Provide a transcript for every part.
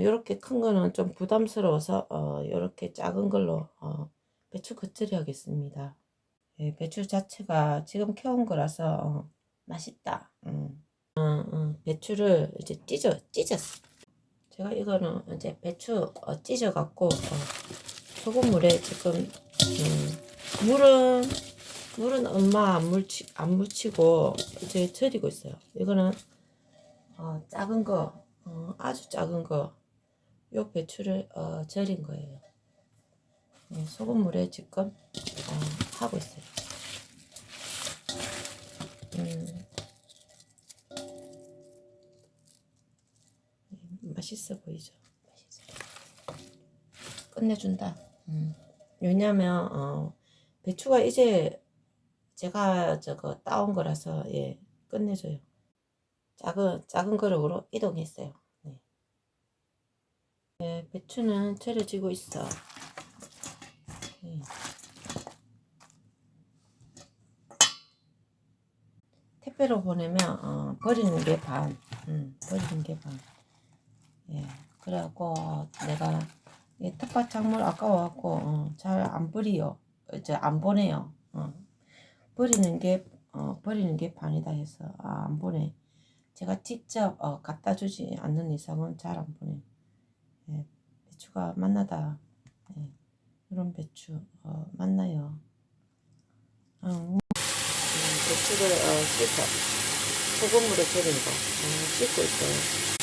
이렇게 큰 거는 좀 부담스러워서 어, 이렇게 작은 걸로 어, 배추 겉절이 하겠습니다. 예, 배추 자체가 지금 캐온 거라서 어, 맛있다. 음. 어, 어, 배추를 이제 찢어 찢었어. 제가 이거는 이제 배추 어, 찢어 갖고 어, 소금물에 지금 음, 물은 물은 엄마 안 묻히 안 묻히고 이제 절이고 있어요. 이거는 어, 작은 거 어, 아주 작은 거, 요 배추를 어, 절인 거예요. 네, 소금물에 지금 어, 하고 있어요. 음, 음, 맛있어 보이죠? 맛있어. 끝내준다. 음. 왜냐면 어, 배추가 이제 제가 저거 따온 거라서 예 끝내줘요. 작은 작은 그릇으로 이동했어요. 네. 네, 배추는 절여지고 있어. 네. 택배로 보내면 어, 버리는 게 반, 음, 버리는 게 반. 예, 그래갖고 내가 이 텃밭 작물 아까워갖고 어, 잘안 버리요, 이제 안 보내요. 어. 버리는 게 어, 버리는 게 반이다 해서 아, 안 보내. 제가 직접 어, 갖다 주지 않는 이상은 잘 안 보내. 예, 배추가 맛나다. 예, 이런 배추 어, 맛나요. 어, 음, 배추를 어, 씻어 소금물에 절인 거 어, 씻고 있어요.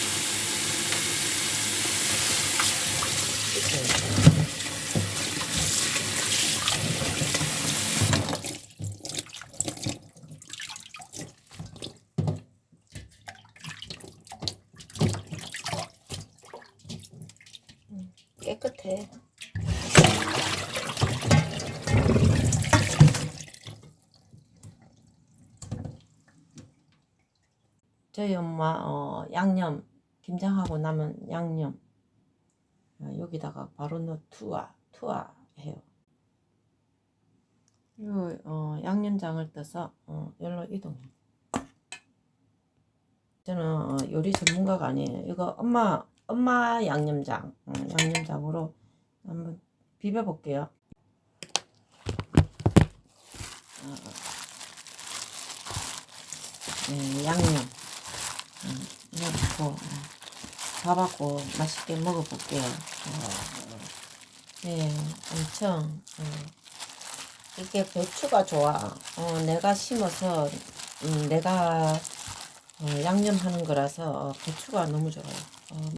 깨끗해. 저희 엄마 어, 양념 김장하고 남은 양념 어, 여기다가 바로 넣어 투하 투하 해요. 요 어, 양념장을 떠서 어, 열로 이동해. 저는 어, 요리 전문가가 아니에요. 이거 엄마 엄마 양념장 어, 양념장으로 한번 비벼 볼게요. 어, 네, 양념 음, 이거 넣고 어, 밥하고 맛있게 먹어볼게요. 어, 네, 엄청 어, 이게 배추가 좋아. 어, 내가 심어서 음, 내가 어, 양념하는 거라서 어, 배추가 너무 좋아요. 어,